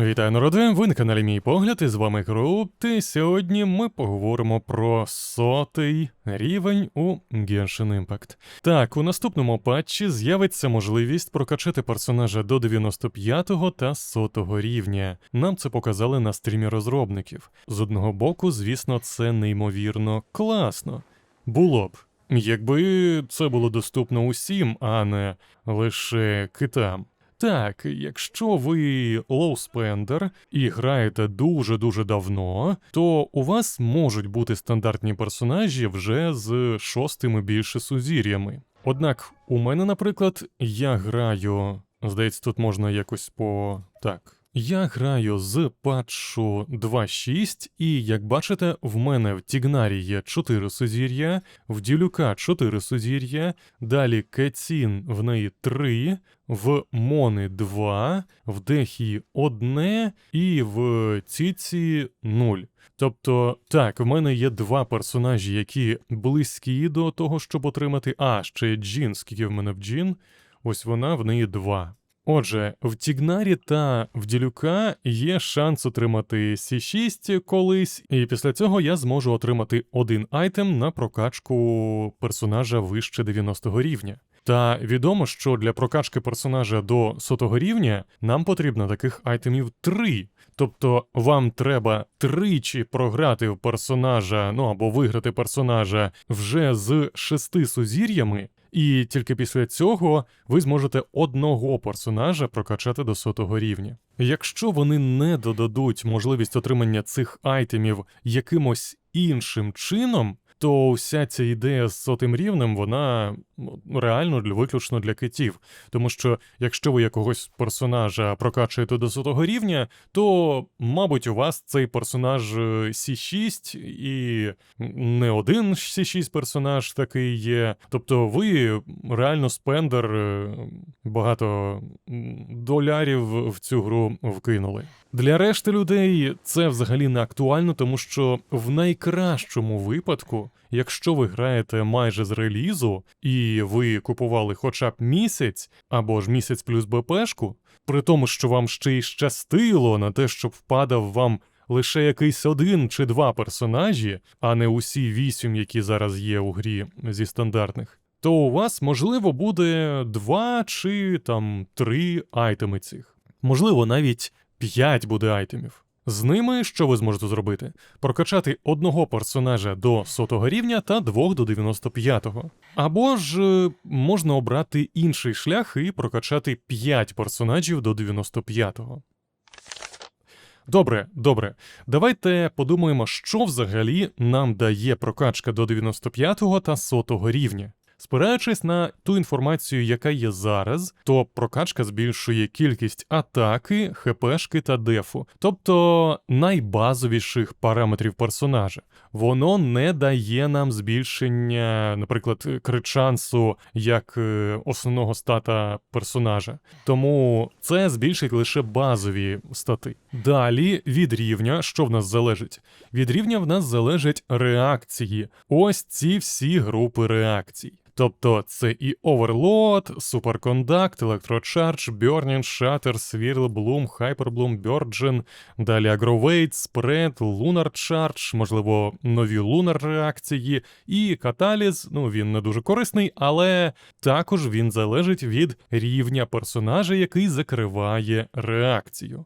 Вітаю народи, ви на каналі Мій Погляд, і з вами Груп, і сьогодні ми поговоримо про сотий рівень у Genshin Impact. Так, у наступному патчі з'явиться можливість прокачати персонажа до 95 та 100 рівня. Нам це показали на стрімі розробників. З одного боку, звісно, це неймовірно класно. Було б. Якби це було доступно усім, а не лише китам. Так, якщо ви лоуспендер і граєте дуже-дуже давно, то у вас можуть бути стандартні персонажі вже з шостими більше сузір'ями. Однак у мене, наприклад, я граю. Здається, тут можна якось по. Так. Я граю з патчу 2.6, і як бачите, в мене в Тігнарі є 4 сузір'я, в Ділюка 4 сузір'я, далі Кетін в неї 3, в Мони 2, в Дехі 1 і в Ціці 0. Тобто, так, в мене є два персонажі, які близькі до того, щоб отримати. А, ще є Джін, скільки в мене в Джін. Ось вона, в неї два. Отже, в Тігнарі та в Ділюка є шанс отримати С6 колись, і після цього я зможу отримати один айтем на прокачку персонажа вище 90 рівня. Та відомо, що для прокачки персонажа до сотого рівня нам потрібно таких айтемів три. Тобто вам треба тричі програти в персонажа, ну або виграти персонажа вже з шести сузір'ями, і тільки після цього ви зможете одного персонажа прокачати до сотого рівня. Якщо вони не додадуть можливість отримання цих айтемів якимось іншим чином, то вся ця ідея з сотим рівнем, вона реально для виключно для китів. Тому що якщо ви якогось персонажа прокачуєте до сотого рівня, то, мабуть, у вас цей персонаж е, С6 і не один С6 персонаж такий є. Тобто ви реально спендер е, багато долярів в цю гру вкинули. Для решти людей це взагалі не актуально, тому що в найкращому випадку, якщо ви граєте майже з релізу, і ви купували хоча б місяць або ж місяць плюс БПшку, при тому, що вам ще й щастило на те, щоб впадав вам лише якийсь один чи два персонажі, а не усі вісім, які зараз є у грі зі стандартних. То у вас можливо буде два чи там три айтеми цих. Можливо, навіть 5 буде айтемів. З ними що ви зможете зробити? Прокачати одного персонажа до сотого рівня та двох до 95-го. Або ж е, можна обрати інший шлях і прокачати 5 персонажів до 95-го. Добре, добре. Давайте подумаємо, що взагалі нам дає прокачка до 95-го та 100-го рівня. Спираючись на ту інформацію, яка є зараз, то прокачка збільшує кількість атаки, хпшки та дефу, тобто найбазовіших параметрів персонажа. Воно не дає нам збільшення, наприклад, крит-шансу як е, основного стата персонажа. Тому це збільшить лише базові стати. Далі від рівня, що в нас залежить? Від рівня в нас залежать реакції. Ось ці всі групи реакцій. Тобто це і Overload, Superconduct, Electrocharge, Burning, Shatter, Swirl, Bloom, Hyperbloom, Burgeon, далі Agrovate, Spread, Lunar Charge, можливо, нові Lunar реакції, і Каталіз, ну він не дуже корисний, але також він залежить від рівня персонажа, який закриває реакцію.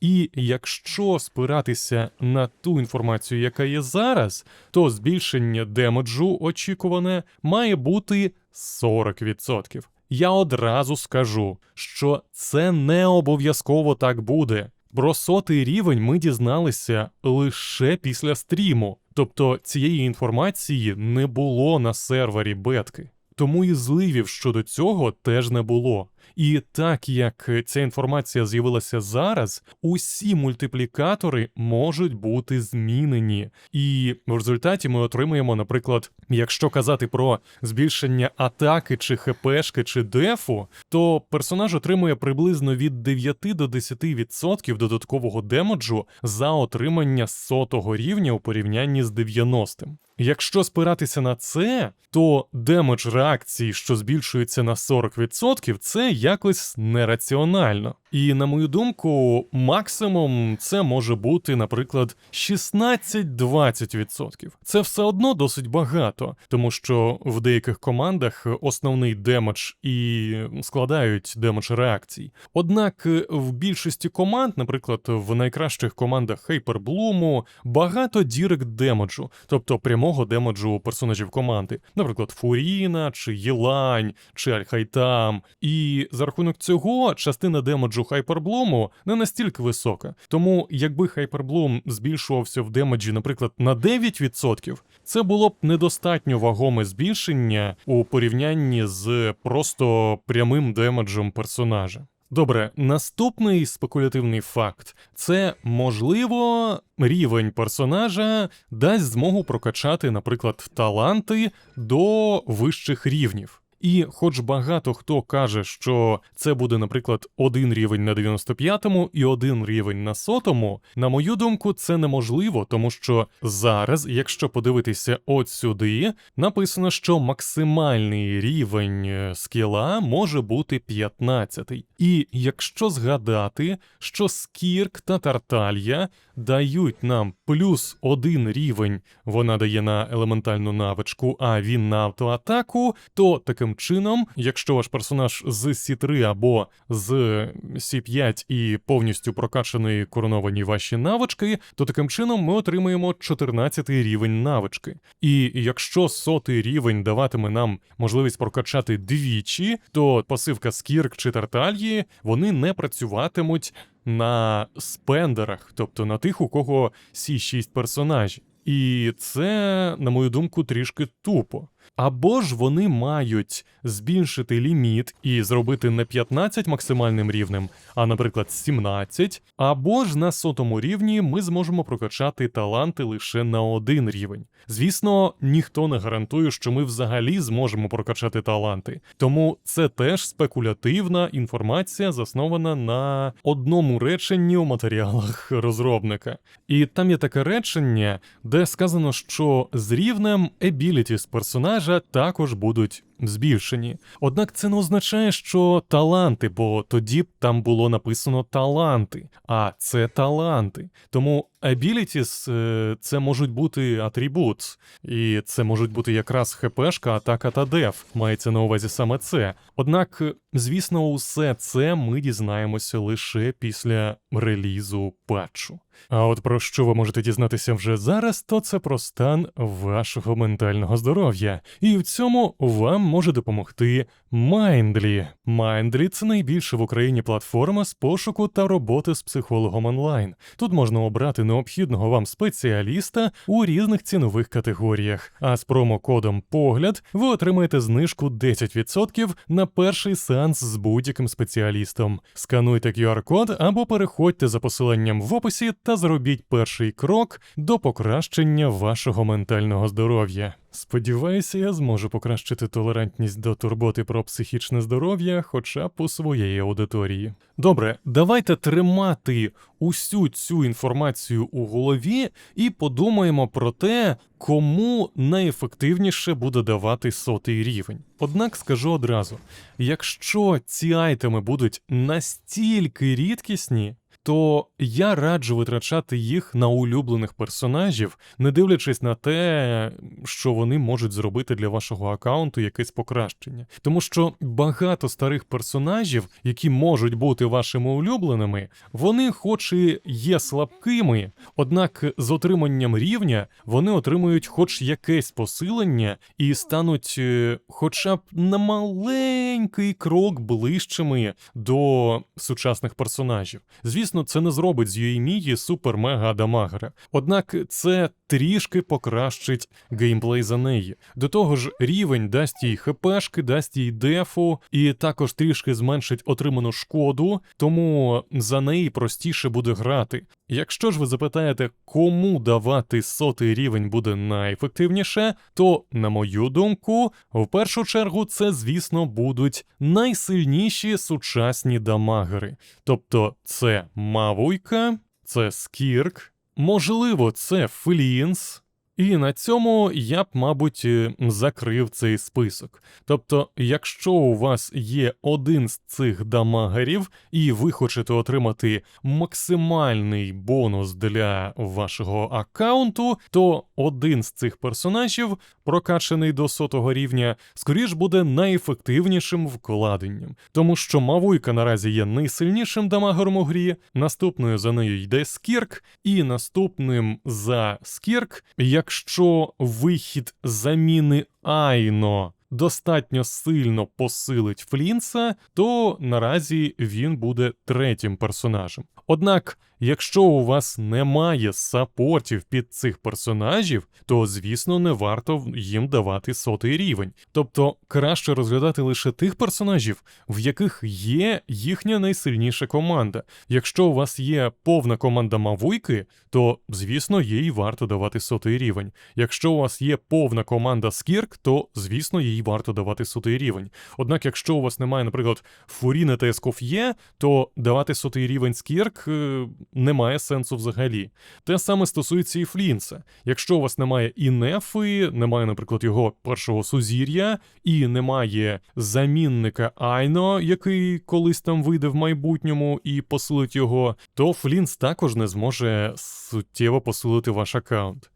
І якщо спиратися на ту інформацію, яка є зараз, то збільшення демеджу очікуване має бути 40%. Я одразу скажу, що це не обов'язково так буде. Про сотий рівень ми дізналися лише після стріму, тобто цієї інформації не було на сервері бетки. Тому і зливів щодо цього теж не було. І так як ця інформація з'явилася зараз, усі мультиплікатори можуть бути змінені. І в результаті ми отримуємо, наприклад, якщо казати про збільшення атаки чи хпшки чи дефу, то персонаж отримує приблизно від 9 до 10% додаткового демеджу за отримання сотого рівня у порівнянні з 90-м. Якщо спиратися на це, то демедж реакції, що збільшується на 40%, це якось нераціонально. І на мою думку, максимум це може бути, наприклад, 16-20%. Це все одно досить багато, тому що в деяких командах основний демедж і складають демедж реакцій. Однак в більшості команд, наприклад, в найкращих командах Хайперблуму, багато дірект демеджу, тобто прямого демеджу персонажів команди, наприклад, Фуріна чи Єлань чи Альхайтам. І за рахунок цього частина демеджу Хайперблуму не настільки висока. Тому якби Хайперблум збільшувався в демеджі, наприклад, на 9%, це було б недостатньо вагоме збільшення у порівнянні з просто прямим демеджем персонажа. Добре, наступний спекулятивний факт це можливо рівень персонажа дасть змогу прокачати, наприклад, таланти до вищих рівнів. І хоч багато хто каже, що це буде, наприклад, один рівень на 95-му і один рівень на сотому, на мою думку, це неможливо, тому що зараз, якщо подивитися от сюди, написано, що максимальний рівень е, скіла може бути 15. І якщо згадати, що скірк та тарталья дають нам плюс один рівень, вона дає на елементальну навичку, а він на автоатаку, то таким чином, якщо ваш персонаж з Сі3 або з Сі5 і повністю прокачані короновані ваші навички, то таким чином ми отримаємо 14 рівень навички. І якщо сотий рівень даватиме нам можливість прокачати двічі, то пасивка Скірк чи Тартальї вони не працюватимуть на спендерах, тобто на тих, у кого сі 6 персонажів. І це, на мою думку, трішки тупо. Або ж вони мають збільшити ліміт і зробити не 15 максимальним рівнем, а, наприклад, 17, або ж на сотому рівні ми зможемо прокачати таланти лише на один рівень. Звісно, ніхто не гарантує, що ми взагалі зможемо прокачати таланти, тому це теж спекулятивна інформація, заснована на одному реченні у матеріалах розробника. І там є таке речення, де сказано, що з рівнем abilities персонажа також будуть збільшені. Однак це не означає, що таланти, бо тоді б там було написано таланти, а це таланти. Тому abilities е, — це можуть бути атрибут, і це можуть бути якраз ХПшка, атака та деф. Мається на увазі саме це. Однак, звісно, усе це ми дізнаємося лише після релізу патчу. А от про що ви можете дізнатися вже зараз, то це про стан вашого ментального здоров'я. І в цьому вам може допомогти Mindly. Mindly – це найбільша в Україні платформа з пошуку та роботи з психологом онлайн. Тут можна обрати необхідного вам спеціаліста у різних цінових категоріях. А з промокодом Погляд ви отримаєте знижку 10% на перший сеанс з будь-яким спеціалістом. Скануйте QR-код або переходьте за посиланням в описі та зробіть перший крок до покращення вашого ментального здоров'я. Сподіваюся, я зможу покращити толерантність до турботи про психічне здоров'я, хоча б у своєї аудиторії. Добре, давайте тримати усю цю інформацію у голові і подумаємо про те, кому найефективніше буде давати сотий рівень. Однак скажу одразу: якщо ці айтеми будуть настільки рідкісні, то я раджу витрачати їх на улюблених персонажів, не дивлячись на те, що вони можуть зробити для вашого аккаунту якесь покращення. Тому що багато старих персонажів, які можуть бути вашими улюбленими, вони, хоч і є слабкими, однак з отриманням рівня вони отримують хоч якесь посилення і стануть, е, хоча б на маленький крок ближчими до сучасних персонажів. Звісно, це не зробить з Юємії супер-мега дамагера. Однак це трішки покращить геймплей за неї. До того ж, рівень дасть їй хпшки, дасть їй дефу, і також трішки зменшить отриману шкоду, тому за неї простіше буде грати. Якщо ж ви запитаєте, кому давати сотий рівень буде найефективніше, то, на мою думку, в першу чергу це, звісно, будуть найсильніші сучасні дамагери. Тобто це Мавуйка, це Скірк, можливо, це Флінс, І на цьому я б, мабуть, е, закрив цей список. Тобто, якщо у вас є один з цих дамагерів, і ви хочете отримати максимальний бонус для вашого аккаунту, то один з цих персонажів, прокачаний до сотого рівня, скоріш буде найефективнішим вкладенням, тому що Мавуйка наразі є найсильнішим дамагером у грі, наступною за нею йде Скірк, і наступним за Скірк, якщо вихід заміни Айно достатньо сильно посилить Флінса, то наразі він буде третім персонажем. Однак, якщо у вас немає сапортів під цих персонажів, то звісно не варто їм давати сотий рівень. Тобто краще розглядати лише тих персонажів, в яких є їхня найсильніша команда. Якщо у вас є повна команда Мавуйки, то звісно їй варто давати сотий рівень. Якщо у вас є повна команда Скірк, то звісно їй варто давати сотий рівень. Однак, якщо у вас немає, наприклад, Фуріни та Ескоф'є, то давати сотий рівень Скірк е, немає сенсу взагалі. Те саме стосується і Флінса. Якщо у вас немає і Нефи, немає, наприклад, його першого сузір'я, і немає замінника Айно, який колись там вийде в майбутньому і посилить його, то Флінс також не зможе суттєво посилити ваш аккаунт.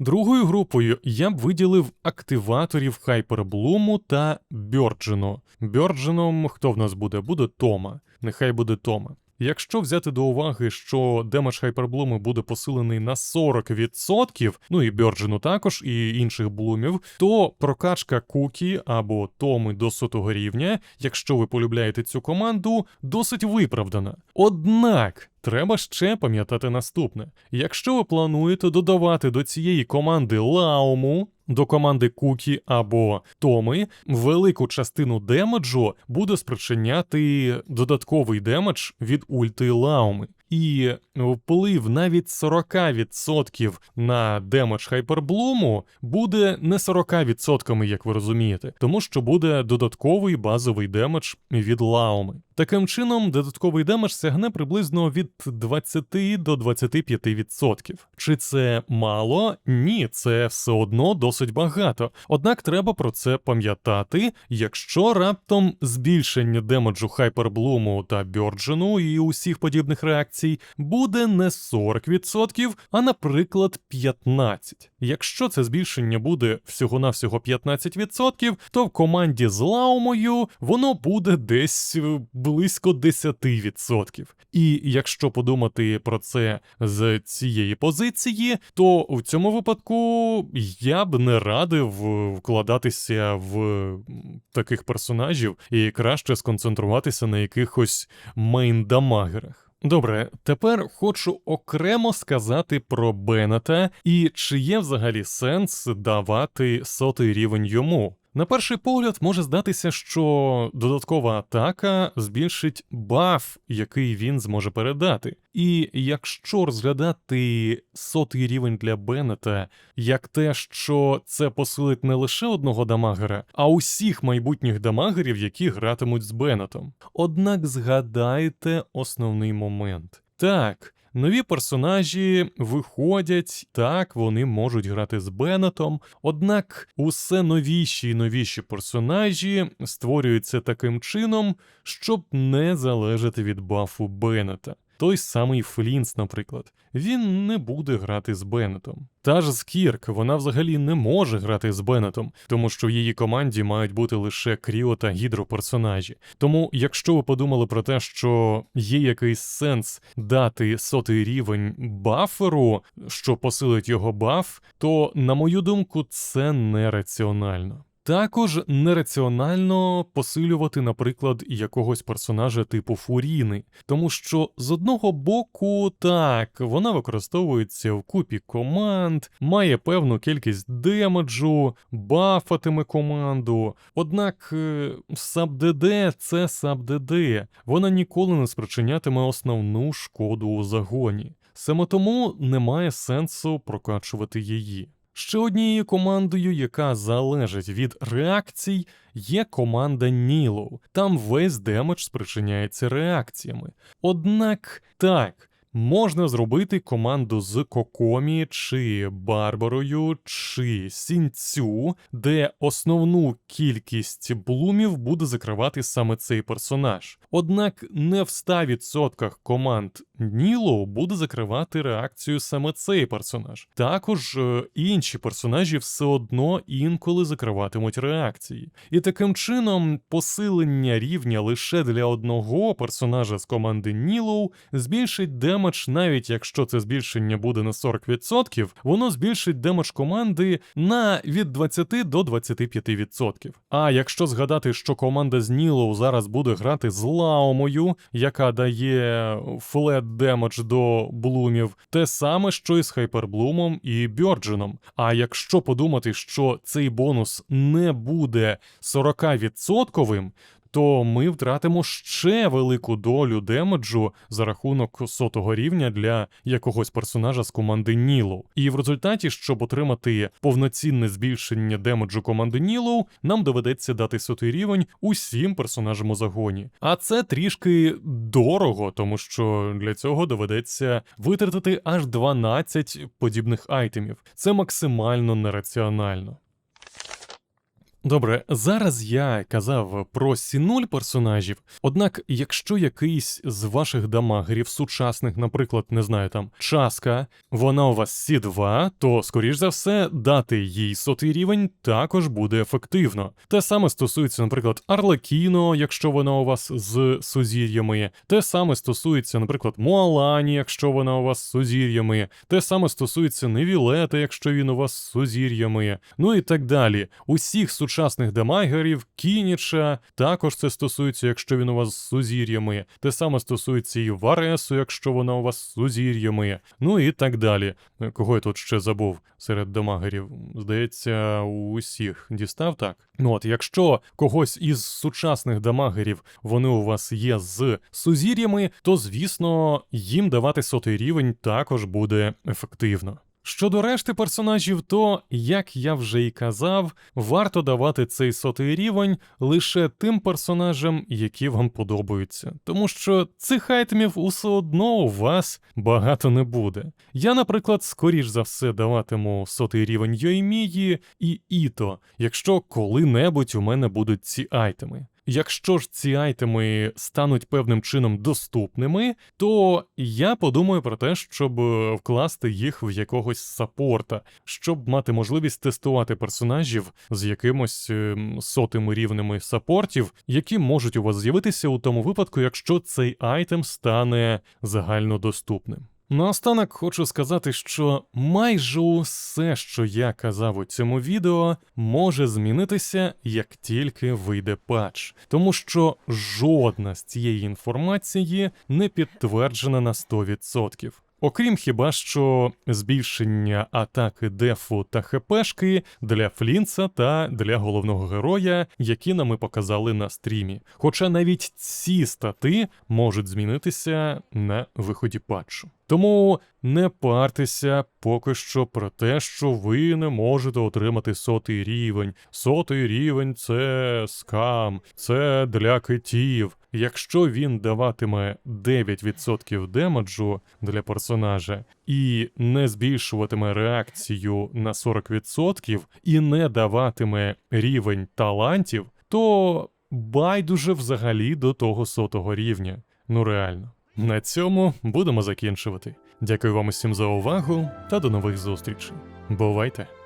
Другою групою я б виділив активаторів Хайперблуму та Бьорджену. Бьордженом хто в нас буде? Буде Тома. Нехай буде Тома. Якщо взяти до уваги, що демедж Хайперблуми буде посилений на 40%, ну і Бьорджену також, і інших блумів, то прокачка Кукі або Томи до сотого рівня, якщо ви полюбляєте цю команду, досить виправдана. Однак. Треба ще пам'ятати наступне: якщо ви плануєте додавати до цієї команди Лауму, до команди Кукі або Томи, велику частину демеджу буде спричиняти додатковий демедж від ульти Лауми. І вплив навіть 40% на демедж Хайперблуму буде не 40%, як ви розумієте, тому що буде додатковий базовий демедж від Лауми. Таким чином, додатковий демедж сягне приблизно від 20 до 25%. Чи це мало? Ні, це все одно досить багато. Однак треба про це пам'ятати, якщо раптом збільшення демеджу Хайперблуму та Бьорджену і усіх подібних реакцій буде не 40%, а, наприклад, 15%. Якщо це збільшення буде всього-навсього 15%, то в команді з Лаумою воно буде десь близько 10%. І якщо подумати про це з цієї позиції, то в цьому випадку я б не радив вкладатися в таких персонажів і краще сконцентруватися на якихось мейн-дамагерах. Добре, тепер хочу окремо сказати про Беннета і чи є взагалі сенс давати сотий рівень йому. На перший погляд може здатися, що додаткова атака збільшить баф, який він зможе передати. І якщо розглядати сотий рівень для Беннета як те, що це посилить не лише одного дамагера, а усіх майбутніх дамагерів, які гратимуть з Беннетом. Однак згадайте основний момент. Так, Нові персонажі виходять, так, вони можуть грати з Беннетом, однак усе новіші і новіші персонажі створюються таким чином, щоб не залежати від бафу Беннета. Той самий Флінс, наприклад, він не буде грати з Беннетом. Та ж Скірк, вона взагалі не може грати з Беннетом, тому що в її команді мають бути лише кріо та гідроперсонажі. Тому, якщо ви подумали про те, що є якийсь сенс дати сотий рівень баферу, що посилить його баф, то, на мою думку, це нераціонально. Також нераціонально посилювати, наприклад, якогось персонажа типу Фуріни, тому що з одного боку, так, вона використовується в купі команд, має певну кількість демеджу, бафатиме команду. Однак е, саб-ДД це саб-ДД, вона ніколи не спричинятиме основну шкоду у загоні. Саме тому немає сенсу прокачувати її. Ще однією командою, яка залежить від реакцій, є команда Нілоу. Там весь демедж спричиняється реакціями. Однак так. Можна зробити команду з Кокомі чи Барбарою чи Сінцю, де основну кількість блумів буде закривати саме цей персонаж. Однак не в 100% команд Ніло буде закривати реакцію саме цей персонаж. Також е, інші персонажі все одно інколи закриватимуть реакції. І таким чином посилення рівня лише для одного персонажа з команди Нілоу збільшить демедж, навіть якщо це збільшення буде на 40%, воно збільшить демедж команди на від 20 до 25%. А якщо згадати, що команда з Нілоу зараз буде грати з Лаомою, яка дає флет демедж до блумів, те саме, що і з Хайперблумом і Бьордженом. А якщо подумати, що цей бонус не буде 40%, то ми втратимо ще велику долю демеджу за рахунок сотого рівня для якогось персонажа з команди Нілоу. І в результаті, щоб отримати повноцінне збільшення демеджу команди Нілоу, нам доведеться дати сотий рівень усім персонажам у загоні. А це трішки дорого, тому що для цього доведеться витратити аж 12 подібних айтемів. Це максимально нераціонально. Добре, зараз я казав про сі-0 персонажів. Однак, якщо якийсь з ваших дамагерів сучасних, наприклад, не знаю там часка, вона у вас сі 2 то скоріш за все дати їй сотий рівень також буде ефективно. Те саме стосується, наприклад, Арлекіно, якщо вона у вас з сузір'ями, те саме стосується, наприклад, Муалані, якщо вона у вас з сузір'ями, те саме стосується Невілета, якщо він у вас з сузір'ями, ну і так далі. Усіх сучасних демайгерів, Кініча, також це стосується, якщо він у вас з сузір'ями. Те саме стосується і Варесу, якщо вона у вас з сузір'ями. Ну і так далі. Е, Кого я тут ще забув серед демагерів? Здається, усіх дістав так. Ну от, якщо когось із сучасних дамагерів вони у вас є з сузір'ями, то звісно їм давати сотий рівень також буде ефективно. Щодо решти персонажів, то, як я вже і казав, варто давати цей сотий рівень лише тим персонажам, які вам подобаються, тому що цих айтемів усе одно у вас багато не буде. Я, наприклад, скоріш за все даватиму сотий рівень Йоймії і Іто, якщо коли-небудь у мене будуть ці айтеми. Якщо ж ці айтеми стануть певним чином доступними, то я подумаю про те, щоб е, вкласти їх в якогось саппорта, щоб мати можливість тестувати персонажів з якимось ем, сотими рівнями саппортів, які можуть у вас з'явитися у тому випадку, якщо цей айтем стане загальнодоступним. Наостанок хочу сказати, що майже усе, що я казав у цьому відео, може змінитися, як тільки вийде патч, тому що жодна з цієї інформації не підтверджена на 100%. Окрім хіба що збільшення атаки дефу та хпшки для Флінца та для головного героя, які нам і показали на стрімі. Хоча навіть ці стати можуть змінитися на виході патчу. Тому не партеся поки що про те, що ви не можете отримати сотий рівень. Сотий рівень це скам, це для китів. Якщо він даватиме 9% демеджу для персонажа і не збільшуватиме реакцію на 40% і не даватиме рівень талантів, то байдуже взагалі до того сотого рівня. Ну реально. На цьому будемо закінчувати. Дякую вам усім за увагу та до нових зустрічей. Бувайте!